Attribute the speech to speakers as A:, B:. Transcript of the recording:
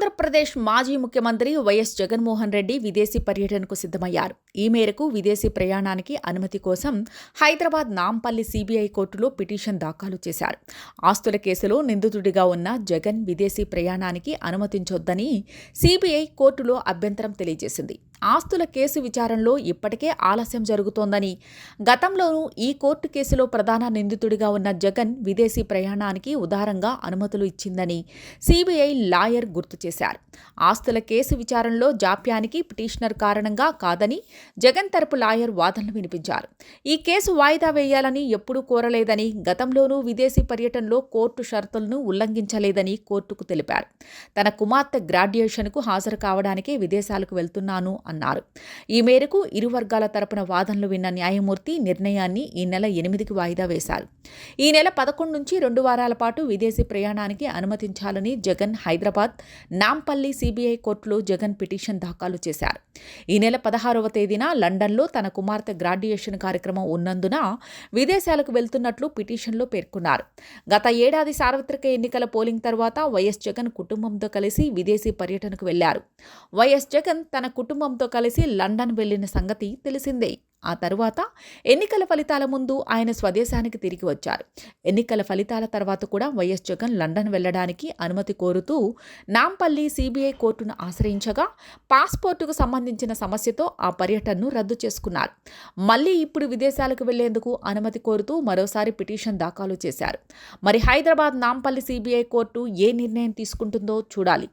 A: ఆంధ్రప్రదేశ్ మాజీ ముఖ్యమంత్రి వైఎస్ జగన్మోహన్ రెడ్డి విదేశీ పర్యటనకు సిద్ధమయ్యారు. ఈ మేరకు విదేశీ ప్రయాణానికి అనుమతి కోసం హైదరాబాద్ నాంపల్లి సిబిఐ కోర్టులో పిటిషన్ దాఖలు చేశారు. ఆస్తుల కేసులో నిందితుడిగా ఉన్న జగన్ విదేశీ ప్రయాణానికి అనుమతించొద్దని సిబిఐ కోర్టులో అభ్యంతరం తెలియజేసింది. ఆస్తుల కేసు విచారణలో ఇప్పటికే ఆలస్యం జరుగుతోందని గతంలోనూ ఈ కోర్టు కేసులో ప్రధాన నిందితుడిగా ఉన్న జగన్ విదేశీ ప్రయాణానికి ఉదారంగా అనుమతులు ఇచ్చిందని సిబిఐ లాయర్ గుర్తు చేశారు. ఆస్తుల కేసు విచారణలో జాప్యానికి పిటిషనర్ కారణంగా కాదని జగన్ తరపు లాయర్ వాదనలు వినిపించారు. ఈ కేసు వాయిదా వేయాలని ఎప్పుడూ కోరలేదని గతంలోనూ విదేశీ పర్యటనలో కోర్టు షరతులను ఉల్లంఘించలేదని కోర్టుకు తెలిపారు. తన కుమార్తె గ్రాడ్యుయేషన్కు హాజరు కావడానికే విదేశాలకు వెళ్తున్నాను అన్నారు. ఈ మేరకు ఇరు వర్గాల తరపున వాదనలు విన్న న్యాయమూర్తి నిర్ణయాన్ని ఈ నెల ఎనిమిదికి వాయిదా వేశారు. ఈ నెల పదకొండు నుంచి రెండు వారాల పాటు విదేశీ ప్రయాణానికి అనుమతించాలని జగన్ హైదరాబాద్ నాంపల్లి సిబిఐ కోర్టులో జగన్ పిటిషన్ దాఖలు చేశారు. ఈ నెల పదహారవ తేదీన లండన్లో తన కుమార్తె గ్రాడ్యుయేషన్ కార్యక్రమం ఉన్నందున విదేశాలకు వెళ్తున్నట్లు పిటిషన్లో పేర్కొన్నారు. గత ఏడాది సార్వత్రిక ఎన్నికల పోలింగ్ తర్వాత వైఎస్ జగన్ కుటుంబంతో కలిసి విదేశీ పర్యటనకు వెళ్ళారు. వైఎస్ జగన్ తన కుటుంబంతో కలిసి లండన్ వెళ్ళిన సంగతి తెలిసిందే. ఆ తరువాత ఎన్నికల ఫలితాల ముందు ఆయన స్వదేశానికి తిరిగి వచ్చారు. ఎన్నికల ఫలితాల తర్వాత కూడా వైఎస్ జగన్ లండన్ వెళ్ళడానికి అనుమతి కోరుతూ నాంపల్లి సిబిఐ కోర్టును ఆశ్రయించగా పాస్పోర్టుకు సంబంధించిన సమస్యతో ఆ పర్యటనను రద్దు చేసుకున్నారు. మళ్ళీ ఇప్పుడు విదేశాలకు వెళ్ళేందుకు అనుమతి కోరుతూ మరోసారి పిటిషన్ దాఖలు చేశారు. మరి హైదరాబాద్ నాంపల్లి సిబిఐ కోర్టు ఏ నిర్ణయం తీసుకుంటుందో చూడాలి.